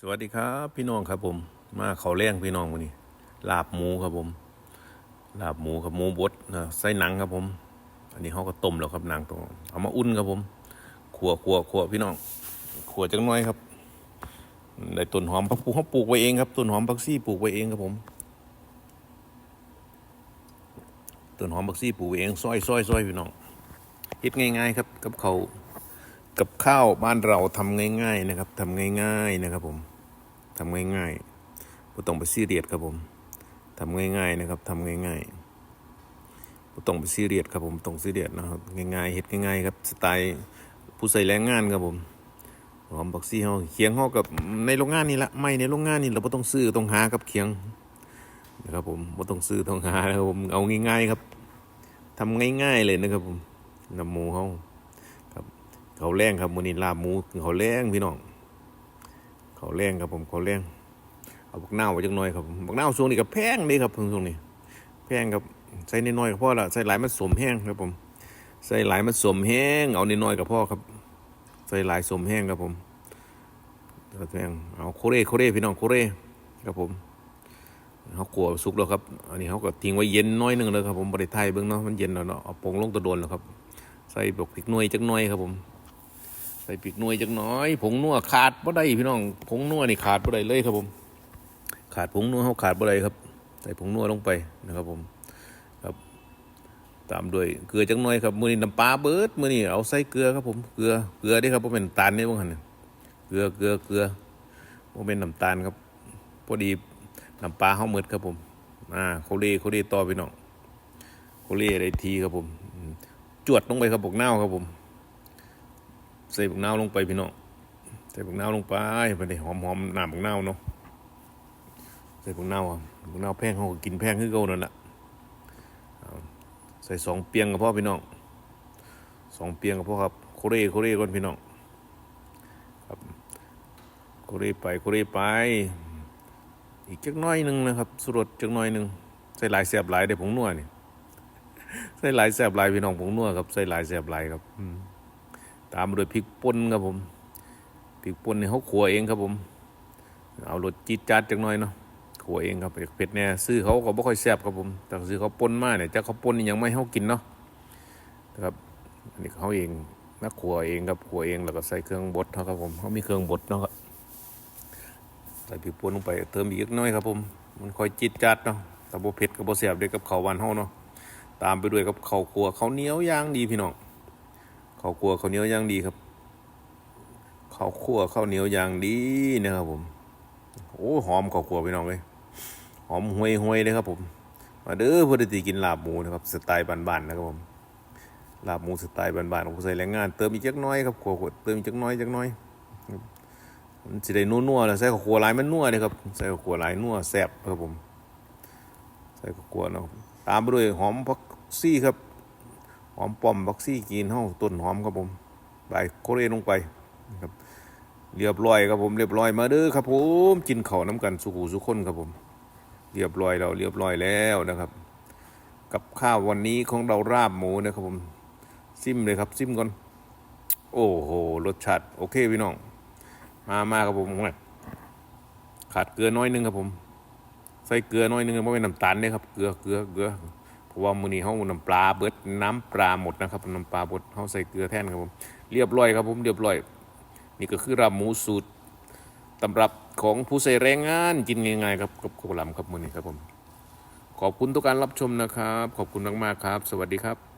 สวัสดีครับ พี่น้องครับผม มาเขาแรงพี่น้องวันนี้ ลาบหมูครับผม ลาบหมูครับหมูบดนะใส่หนังครับผม อันนี้เขาก็ต้มแล้วครับหนังตรงเอามาอุ่นครับผมขัวขัวขัวพี่น้องขัวจังน้อยครับได้ต้นหอมผักปูเขาปลูกไว้เองครับต้นหอมผักซี่ปลูกไว้เองครับผมต้นหอมผักซี่ปลูกไว้เองซอยซอยซอยพี่น้องเฮ็ดง่ายๆครับกับเขา กับข้าวบ้านเราทำง่าย ๆนะครับทำง่าย ๆนะครับ ผมทำง่ายๆไม่ต้องไปซีเรียสครับผมทำง่าย ๆนะครับทำง่ายๆไม่ต้องไปซีเรียสครับผมต้องซีเรียสนะครับง่ายๆเฮ็ดง่ายๆครับสไตล์ผู้ใส่แรงงานครับผมหอมบักซี่เฮาเคียงเฮากับในโรงงานนี่ละไม่ในโรงงานนี่เราไม่ต้องซื้อต้องหากับเคียงนะครับผมไม่ต้องซื้อต้องหานะครับผมเอาง่ายๆครับทำง่าย ๆเลยนะครับผมน้ำหมูเฮา เขาแรงครับมือนี้ลาบหมูเขาแรงพี่น้องเขาแรงครับผมเขาแรงเอาบักเน่าวไว้จังหน่อยครับบักเน่าวช่วงนี้ก็แพงนี่ครับช่วงนี้ แพงครับใส่น้อยๆก็พอละใส่หลายมันสมแห้งครับผม ใส่หลายมันสมแห้ง เอาน้อยๆก็พอครับ ใส่หลายสมแห้งครับผมก็แพงเอาโคเร่โคเร่พี่น้องโคเร่ครับผมเขากลัวสุกแล้วครับ อันนี้เขาก็ทิ้งไว้เย็นน้อยหนึ่งเลยครับผมบริไทยเบื้องเนาะมันเย็นแล้วเนาะเอาปงลงตัวโดนแล้วครับ ใส่บกพริกน่วยจักหน่อยครับผม ใส่ปีกนวยจักหน้อย ผงนัวขาดบ่ได้พี่น้อง ผงนัวนี่ขาดบ่ได้เลยครับผม ขาดผงนัวเขาขาดบ่ได้ครับ ใส่ผงนัวลงไปนะครับผมครับตามด้วยเกลือจักหน่อยครับมื้อนี้น้ำปลาเบิดมื้อนี้เอาใส่เกลือครับผมเกลือเกลือเด้ครับบ่แม่นน้ำตาลนี่บ่คั่นน่ะเกลือเกลือเกลือบ่แม่นน้ำตาลครับพอดีน้ำปลาเฮาหมดครับผมอ่าโคเลโคเลต่อพี่น้องโคเลได้ทีครับผม จวดลงไปครับบกเน่าครับผม ใส่บักนาวลงไปพี่น้องใส่บักนาวลงไปไปเลยหอมหอมๆน้ำบักนาวเนาะใส่บักนาวอะบักนาวแพงเขาก็กินแพงขึ้นเก่านั่นแหละใส่สองเปียงกับพ่อพี่น้องสองเปียงกับพ่อครับโคเร่โคเร่ก่อนพี่น้องครับโคเร่ไปโคเร่ไป อีกจักน้อยหนึ่งนะครับสุรสจักน้อยหนึ่งใส่หลายแสบหลายได้ผงนัวนี่ใส่หลายแสบหลายพี่น้องผงนัวครับใส่หลายแสบหลายครับอืม ตามด้วยพริกป่นครับผมพริกป่นนี่เขาขัวเองครับผม เอารสจี๊ดจัดจังหน่อยเนาะขัวเองครับเผ็ดแน่ซื้อเขาก็บ่ค่อยแซ่บครับผมแต่ซื้อเขาป่นมาเนี่ยแต่เขาป่นนี่ยังไม่ให้เขากินเนาะนะครับอันนี้เขาเองนักขัวเองครับขัวเองแล้วก็ใส่เครื่องบดเขาครับผมเขามีเครื่องบดเนาะครับใส่พริกป่นลงไปเติมอีกเล็กน้อยครับผมมันค่อยจี๊ดจัดเนาะแต่บ่เผ็ดกับบ่แซ่บเด้กับข้าววานเฮาเนาะตามไปด้วยกับข้าวคั่วข้าวเหนียวย่างดีพี่น้อง ข้าวคั่วข้าวเหนียวย่างดีครับข้าวคั่วข้าวเหนียวย่างดีนะครับผมโอ้หอมข้าวคั่วพี่น้องเลยหอมห่วยห่วยๆเลยครับ ผมมาเด้อพื่อที่กินลาบหมูนะครับสไตล์บ้านๆนะครับผมลาบหมูสไตล์บ้านๆของผู้ใส่แรงงาน เติมอีกจักน้อยครับขัวๆเติมอีกจักน้อยจักน้อยมันสิได้นัวๆแล้วใส่ข้าวคั่วลายมันนัวเลยครับใส่ข้าวคั่วลายนัวแซ่บครับผม ใส่ข้าวคั่วเนาะตามไปด้วยหอมผักซี่ครับ หอมป้อมบักซี่กินเฮาต้นหอมครับผมใบโคเรลงไปครับเรียบร้อยครับผมเรียบร้อยมาเด้อครับผมกินข้าวน้ำกันสุขูสุขคนครับผม เรียบร้อยแล้วเรียบร้อยแล้วนะครับ กับข้าววันนี้ของเราราบหมูนะครับผมซิมเลยครับซิมก่อนโอ้โหรสชาติโอเคพี่น้อง มามาครับผมขาดเกลือน้อยนึงครับผม ใส่เกลือน้อยนึงเพราะเป็นน้ำตาลเนี่ยครับเกลือเกลือเกลือ ราะว่ามื้อนี้เฮาน้ำปลาเบิดน้ำปลาหมดนะครับน้ำปลาเบิดเฮาใส่เกลือแทนครับผมเรียบร้อยครับผมเรียบร้อย นี่ก็คือราหมูสูตรตำรับของผู้ใส่แรงงานกินง่ายๆครับกับกุหลำครับมื้อนี้ครับผมขอบคุณทุกการรับชมนะครับ ขอบคุณมากๆครับ สวัสดีครับ